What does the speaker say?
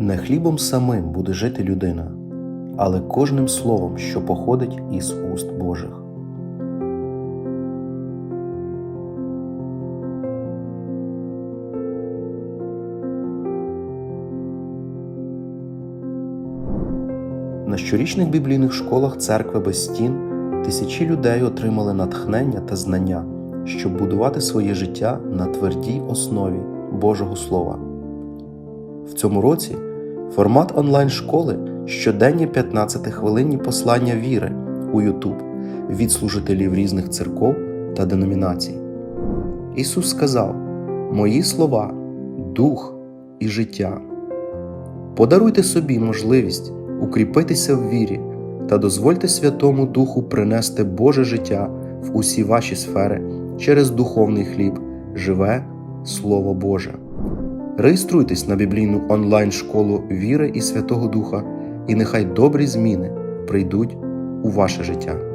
Не хлібом самим буде жити людина, але кожним словом, що походить із уст Божих. На щорічних біблійних школах церкви без стін тисячі людей отримали натхнення та знання, щоб будувати своє життя на твердій основі Божого Слова. В цьому році формат онлайн-школи щоденні 15-хвилинні послання віри у YouTube від служителів різних церков та деномінацій. Ісус сказав: Мої слова, дух і життя. Подаруйте собі можливість укріпитися в вірі та дозвольте Святому Духу принести Боже життя в усі ваші сфери через духовний хліб, живе Слово Боже. Реєструйтесь на біблійну онлайн-школу віри і Святого Духа, і нехай добрі зміни прийдуть у ваше життя.